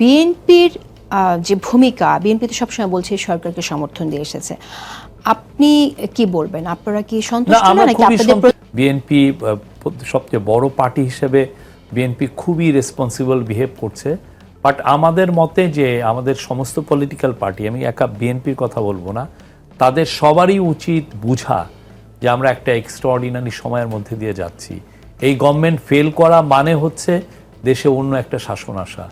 বিএনপির যে ভূমিকা বিএনপি তো সবসময় বলছে সরকারকে সমর্থন দিয়ে এসেছে। আপনি কি বলবেন? আপনারা কি সন্তুষ্ট না নাকি আপনাদের বিএনপি সবচেয়ে বড় পার্টি হিসেবে বিএনপি খুবই রেসপন্সিবল বিহেভ করছে। বাট আমাদের মতে যে আমাদের সমস্ত পলিটিক্যাল পার্টি আমি একা বিএনপির কথা বলব না তাদের সবারই উচিত বুঝা যে আমরা একটা এক্সট্রাঅর্ডিনারি সময়ের মধ্যে দিয়ে যাচ্ছি। এই গভর্নমেন্ট ফেল করা মানে হচ্ছে দেশে অন্য একটা শাসন আসা।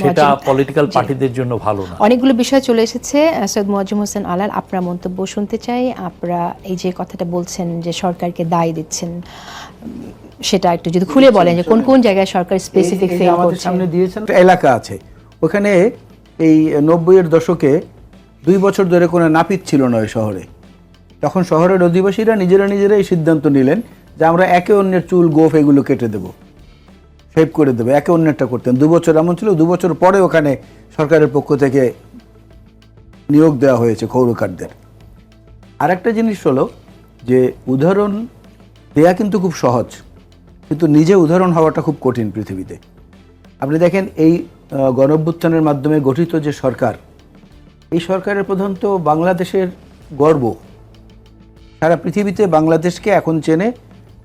সেটা পলিটিক্যাল পার্টিদের জন্য ভালো না। অনেকগুলো বিষয় চলে এসেছে। সৈয়দ মোয়াজ্জেম হোসেন আলাল আপনার মন্তব্য শুনতে চাই। আপনারা এই যে কথাটা বলছেন যে সরকারকে দায় দিচ্ছেন সেটা একটু যদি খুলে বলেন যে কোন কোন জায়গায় সরকার স্পেসিফিক ফেল আমাদের করছে। সামনে দিয়েছেন একটা এলাকা আছে। ওখানে এই নব্বইয়ের দশকে দুই বছর ধরে কোনো নাপিত ছিল না ওই শহরে। তখন শহরের অধিবাসীরা নিজেরা নিজেরাই সিদ্ধান্ত নিলেন যে আমরা একে অন্যের চুল গোফ এগুলো কেটে দেবো। শেভ করে দেবে একে অন্যেরটা করতেন দু বছর এমন ছিল দু বছর পরে ওখানে সরকারের পক্ষ থেকে নিয়োগ দেওয়া হয়েছে ক্ষৌরকারদের আর একটা জিনিস হলো যে উদাহরণ দেয়া কিন্তু খুব সহজ কিন্তু নিজে উদাহরণ হওয়াটা খুব কঠিন পৃথিবীতে। আপনি দেখেন এই আহ, গণঅভ্যুত্থানের মাধ্যমে গঠিত যে সরকার এই সরকারের প্রধানত বাংলাদেশের গর্ব। সারা পৃথিবীতে বাংলাদেশকে এখন চেনে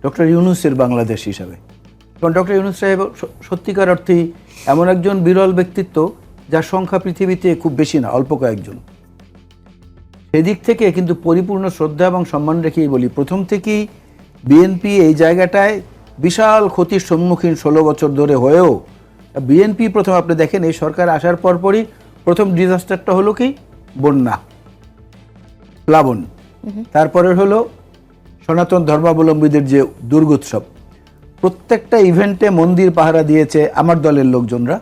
ডক্টর ইউনুসের বাংলাদেশ হিসাবে। কারণ ডক্টর ইউনুস সাহেব সত্যিকার অর্থেই এমন একজন বিরল ব্যক্তিত্ব যার সংখ্যা পৃথিবীতে খুব বেশি না অল্প কয়েকজন। সেদিক থেকে কিন্তু পরিপূর্ণ শ্রদ্ধা এবং সম্মান রেখেই বলি প্রথম থেকেই বিএনপি এই জায়গাটায় বিশাল ক্ষতির সম্মুখীন ষোলো বছর ধরে হয়েও বিএনপি প্রথম আপনি দেখেন এই সরকার আসার পরপরই প্রথম ডিজাস্টারটা হলো কি? বন্যা প্লাবন। তারপরে হলো সনাতন ধর্মাবলম্বীদের যে দুর্গোৎসব। প্রত্যেকটা ইভেন্টে মন্দির পাহারা দিয়েছে আমার দলের লোকজনরা।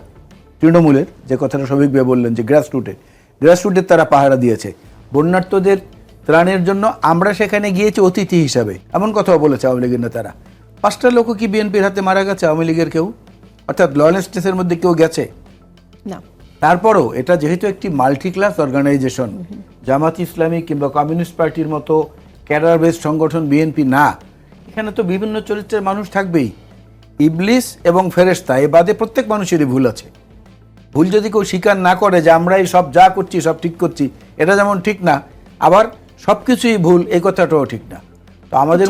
তৃণমূলের যে কথাটা সবিকভাবে বললেন যে গ্রাসরুটে গ্রাসরুটের তারা পাহারা দিয়েছে। বন্যার্থদের ত্রাণের জন্য আমরা সেখানে গিয়েছি অতিথি হিসাবে। এমন কথাও বলেছে আওয়ামী লীগের নেতারা। পাঁচটা লোকও কি বিএনপির হাতে মারা গেছে আওয়ামী লীগের কেউ? অর্থাৎ লয়েলেস্টেসের মধ্যে কেউ গেছে? না। তারপরও এটা যেহেতু একটি multi class organisation Jamaat Islami কিংবা কমিউনিস্ট পার্টির মতো ক্যাডার বেসড সংগঠন বিএনপি না এখানে তো বিভিন্ন চরিত্রের মানুষ থাকবেই। ইবলিস এবং ফেরেস্তা এ বাদে প্রত্যেক মানুষেরই ভুল আছে। ভুল যদি কেউ স্বীকার না করে যে আমরা এই সব যা করছি সব ঠিক করছি এটা যেমন ঠিক না আবার সব কিছুই ভুল এই কথাটাও ঠিক না। তো আমাদের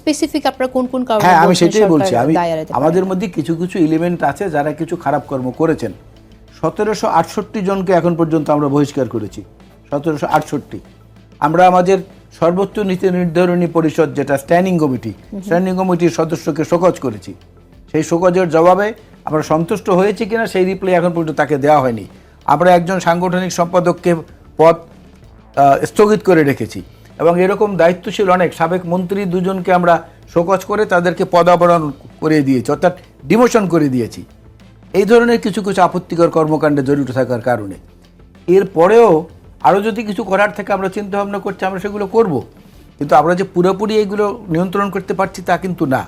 স্পেসিফিক আপনারা কোন কোন কারণে হ্যাঁ আমি সেটাই বলছি। আমি? আমাদের মধ্যে কিছু কিছু এলিমেন্ট আছে যারা কিছু খারাপ কর্ম করেছেন। সতেরোশো আটষট্টি জনকে এখন পর্যন্ত আমরা বহিষ্কার করেছি। সতেরোশো আটষট্টি। আমরা আমাদের সর্বোচ্চ নীতি নির্ধারণী পরিষদ যেটা স্ট্যান্ডিং কমিটি স্ট্যান্ডিং কমিটির সদস্যকে শোকজ করেছি। সেই শোকজের জবাবে আমরা সন্তুষ্ট হয়েছি কিনা সেই রিপ্লাই এখন পর্যন্ত তাকে দেওয়া হয়নি। আমরা একজন সাংগঠনিক সম্পাদককে পদ স্থগিত করে রেখেছি এবং এরকম দায়িত্বশীল অনেক সাবেক মন্ত্রী দুজনকে আমরা শোকজ করে তাদেরকে পদাবরণ করে দিয়েছি অর্থাৎ ডিমোশন করে দিয়েছি। এই ধরনের কিছু কিছু আপত্তিকর কর্মকাণ্ডে জড়িত থাকার কারণে। এরপরেও আরও যদি কিছু করার থেকে আমরা চিন্তা ভাবনা করছি, আমরা সেগুলো করব। কিন্তু আমরা যে পুরোপুরি এগুলো নিয়ন্ত্রণ করতে পারছি তা কিন্তু না।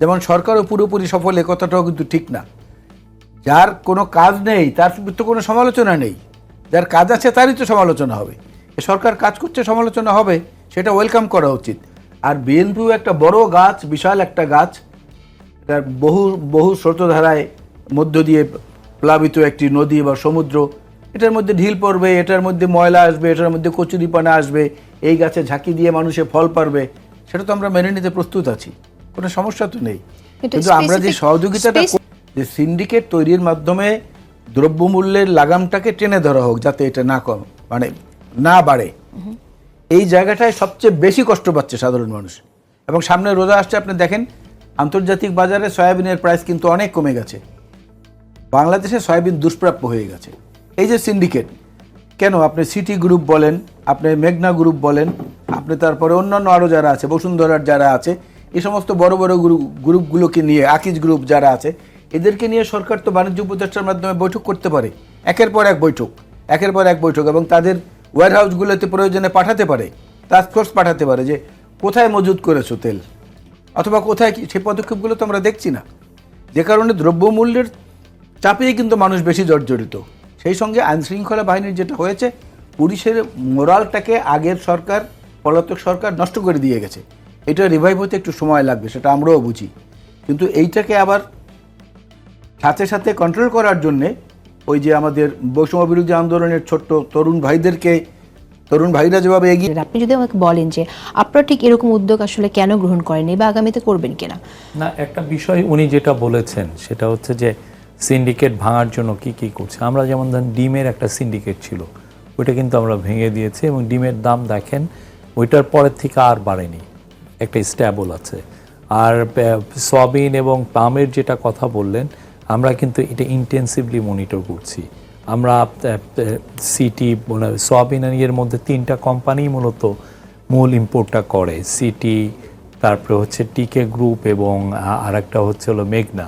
যেমন সরকারও পুরোপুরি সফল, এ কথাটাও কিন্তু ঠিক না। যার কোনো কাজ নেই, তার তো কোনো সমালোচনা নেই। যার কাজ আছে, তারই তো সমালোচনা হবে। এ সরকার কাজ করছে, সমালোচনা হবে, সেটা ওয়েলকাম করা উচিত। আর বিএনপিও একটা বড় গাছ, বিশাল একটা গাছ। এটার বহু বহু স্রোতধারায় মধ্য দিয়ে প্লাবিত একটি নদী বা সমুদ্র। এটার মধ্যে ঢিল পড়বে এটার মধ্যে ময়লা আসবে এটার মধ্যে কচুরিপানা আসবে এই গাছে ঝাঁকি দিয়ে মানুষে ফল পারবে সেটা তো আমরা মেনে নিতে প্রস্তুত আছি কোনো সমস্যা তো নেই। কিন্তু আমরা যে সহযোগিতাটা যে সিন্ডিকেট তৈরির মাধ্যমে দ্রব্যমূল্যের লাগামটাকে টেনে ধরা হোক যাতে এটা না কম মানে না বাড়ে এই জায়গাটায় সবচেয়ে বেশি কষ্ট পাচ্ছে সাধারণ মানুষ। এবং সামনে রোজা আসছে আপনি দেখেন আন্তর্জাতিক বাজারে সয়াবিনের প্রাইস কিন্তু অনেক কমে গেছে। বাংলাদেশে সয়াবিন দুষ্প্রাপ্য হয়ে গেছে। এই যে সিন্ডিকেট কেন আপনি সিটি গ্রুপ বলেন, আপনি মেঘনা গ্রুপ বলেন, আপনি তারপরে অন্যান্য আরও যারা আছে, বসুন্ধরার যারা আছে, এই সমস্ত বড় বড় গ্রুপ গ্রুপগুলোকে নিয়ে, আকিজ গ্রুপ যারা আছে, এদেরকে নিয়ে সরকার তো বাণিজ্য উপদেষ্টার মাধ্যমে বৈঠক করতে পারে। একের পর এক বৈঠক, একের পর এক বৈঠক এবং তাদের ওয়ার হাউসগুলোতে প্রয়োজনে পাঠাতে পারে টাস্ক ফোর্স পাঠাতে পারে যে কোথায় মজুত করেছ তেল? অথবা কোথায় কি, সেই পদক্ষেপগুলো তো আমরা দেখছি না। যে কারণে দ্রব্যমূল্যের চাপেই কিন্তু মানুষ বেশি জর্জরিত। সেই সঙ্গে আইনশৃঙ্খলা বাহিনীর যেটা হয়েছে পুলিশের মোরালটাকে আগের সরকার পলাতক সরকার নষ্ট করে দিয়ে গেছে। এটা রিভাইভ হতে একটু সময় লাগবে সেটা আমরাও বুঝি। কিন্তু এইটাকে আবার সাথে সাথে কন্ট্রোল করার জন্যে ওই যে আমাদের বৈষম্য বিরোধী আন্দোলনের ছোট্ট তরুণ ভাইদেরকে তরুণ ভাইরা যেভাবে এগিয়ে আপনি যদি আমাকে বলেন যে আপনারা ঠিক এরকম উদ্যোগ আসলে কেন গ্রহণ করেননি বা আগামীতে করবেন কিনা? না একটা বিষয় উনি যেটা বলেছেন সেটা হচ্ছে যে সিন্ডিকেট ভাঙার জন্য কি কি করছে? আমরা যেমন ধরেন ডিমের একটা সিন্ডিকেট ছিল, ওইটা কিন্তু আমরা ভেঙে দিয়েছি এবং ডিমের দাম দেখেন ওইটার পরের থেকে আর বাড়েনি। একটা স্ট্যাবল আছে। আর সয়াবিন এবং পামের যেটা কথা বললেন, আমরা কিন্তু এটা ইন্টেন্সিভলি মনিটর করছি। আমরা সিটি সয়াবিন এর মধ্যে তিনটা কোম্পানি মূলত মূল ইম্পোর্টটা করে। সিটি তারপরে হচ্ছে টিকে গ্রুপ এবং আর একটা হচ্ছে হলো মেঘনা।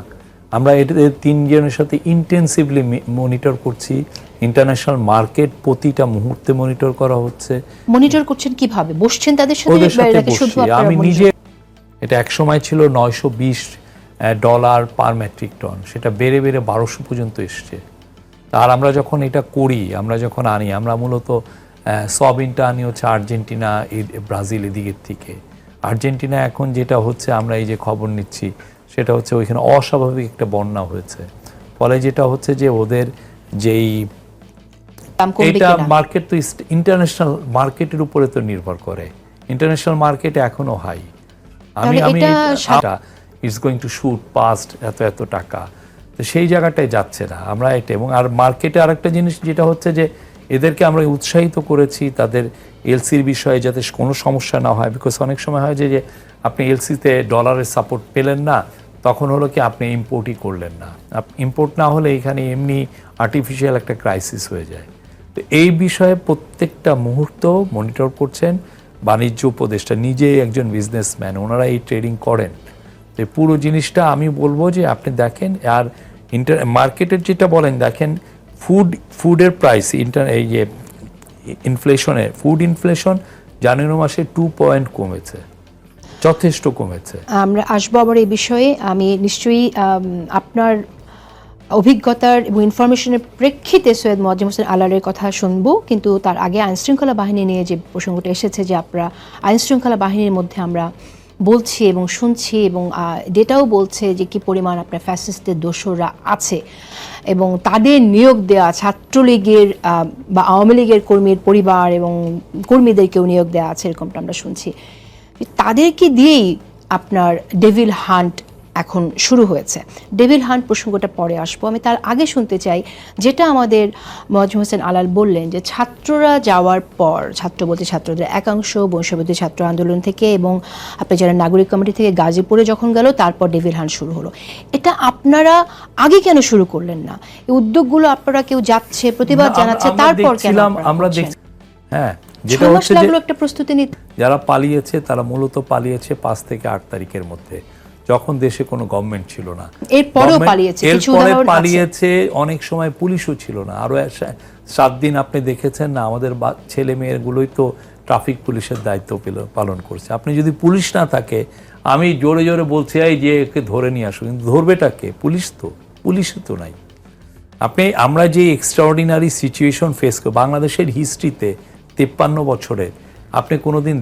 আমরা এটা এই তিনজনের সাথে ইন্টেন্সিভলি মনিটর করছি। ইন্টারন্যাশনাল মার্কেট প্রতিটা মুহূর্তে মনিটর করা হচ্ছে। মনিটর করছেন কীভাবে? বসছেন তাদের সাথে আমি নিজে এটা এক সময় ছিল নয়শো বিশ ডলার পার মেট্রিক টন সেটা বেড়ে বেড়ে বারোশো পর্যন্ত এসছে। আর আমরা যখন এটা করি আমরা যখন আনি আমরা মূলত সয়াবিনটা আনি হচ্ছে আর্জেন্টিনা ব্রাজিল এদিকের থেকে। আর্জেন্টিনা এখন যেটা হচ্ছে আমরা এই যে খবর নিচ্ছি সেটা হচ্ছে ওইখানে অস্বাভাবিক একটা বন্যা হয়েছে। ফলে যেটা হচ্ছে যে ওদের যেই এটা মার্কেট তো ইন্টারন্যাশনাল মার্কেটের উপরে তো নির্ভর করে। ইন্টারন্যাশনাল মার্কেট এখনও হাই আমি আমি it's going to shoot past এত এত টাকা। তো সেই জায়গাটায় যাচ্ছে না। আমরা এটা এবং আর মার্কেটে আরেকটা জিনিস যেটা হচ্ছে যে এদেরকে আমরা উৎসাহিত করেছি তাদের এলসির বিষয়ে যাতে কোনো সমস্যা না হয়। বিকজ অনেক সময় হয় যে যে আপনি এলসিতে ডলারের সাপোর্ট পেলেন না তখন হলো কি আপনি ইম্পোর্টই করলেন না। ইম্পোর্ট না হলে এখানে এমনি আর্টিফিশিয়াল একটা ক্রাইসিস হয়ে যায়। তো এই বিষয়ে প্রত্যেকটা মুহূর্ত মনিটর করছেন। বাণিজ্য উপদেষ্টা নিজেই একজন বিজনেসম্যান ওনারা এই ট্রেডিং করেন। তো পুরো জিনিসটা আমি বলব যে আপনি দেখেন, আর ইন্টার মার্কেটের যেটা বলেন, দেখেন ফুড ফুডের প্রাইস ইন্টার এই যে ইনফ্লেশনের ফুড ইনফ্লেশন জানুয়ারি মাসে টু পয়েন্ট কমেছে। যথেষ্ট কমেছে। আমরা আসব আবার এই বিষয়ে। আমি নিশ্চয়ই আপনার অভিজ্ঞতার এবং ইনফরমেশনের প্রেক্ষিতে সৈয়দ মোয়াজ্জেম হোসেন আলারের কথা শুনব। কিন্তু তার আগে আইনশৃঙ্খলা বাহিনী নিয়ে যে প্রসঙ্গটা এসেছে যে আপনারা আইনশৃঙ্খলা বাহিনীর মধ্যে আমরা বলছি এবং শুনছি এবং ডেটাও বলছে যে কি পরিমাণ আপনার ফ্যাসিস্টদের দোষরা আছে। এবং তাদের নিয়োগ দেওয়া ছাত্রলীগের বা আওয়ামী লীগের কর্মীর পরিবার এবং কর্মীদেরকেও নিয়োগ দেওয়া আছে, এরকমটা আমরা শুনছি। তাদেরকে দিয়েই আপনার ডেভিল হান্ট এখন শুরু হয়েছে। ডেভিল হান্ট প্রসঙ্গটা পরে আসব। আমি তার আগে শুনতে চাই যেটা আমাদের মজম হোসেন আলাল বললেন যে ছাত্ররা যাওয়ার পর ছাত্র বলতে ছাত্রদের একাংশ বংশবদ্ধী ছাত্র আন্দোলন থেকে এবং আপনি যারা নাগরিক কমিটি থেকে গাজীপুরে যখন গেল তারপর ডেভিল হান্ট শুরু হলো। এটা আপনারা আগে কেন শুরু করলেন না? এই উদ্যোগগুলো আপনারা কেউ যাচ্ছে প্রতিবাদ জানাচ্ছে তারপর কেন আমরা? হ্যাঁ যেটা হচ্ছে যে একটা প্রস্তুতি নিতে। যারা পালিয়েছে তারা মূলত পালিয়েছে পাঁচ থেকে আট তারিখের মধ্যে যখন দেশে কোনো গভর্নমেন্ট ছিল না। এরপরেও পালিয়েছে, এরপরে পালিয়েছে অনেক সময় পুলিশও ছিল না। আরও সাত দিন আপনি দেখেছেন না আমাদের ছেলে মেয়েগুলোই তো ট্রাফিক পুলিশের দায়িত্ব পেল- পালন করছে। আপনি যদি পুলিশ না থাকে আমি জোরে জোরে বলছি এই যে একে ধরে নিয়ে আসো। কিন্তু ধরবেটা কে? পুলিশ তো পুলিশ তো নাই। আপনি আমরা যে এক্সট্রাঅর্ডিনারি সিচুয়েশন ফেস করি বাংলাদেশের হিস্ট্রিতে তেপ্পান্ন বছরে। আপনি কোনোদিন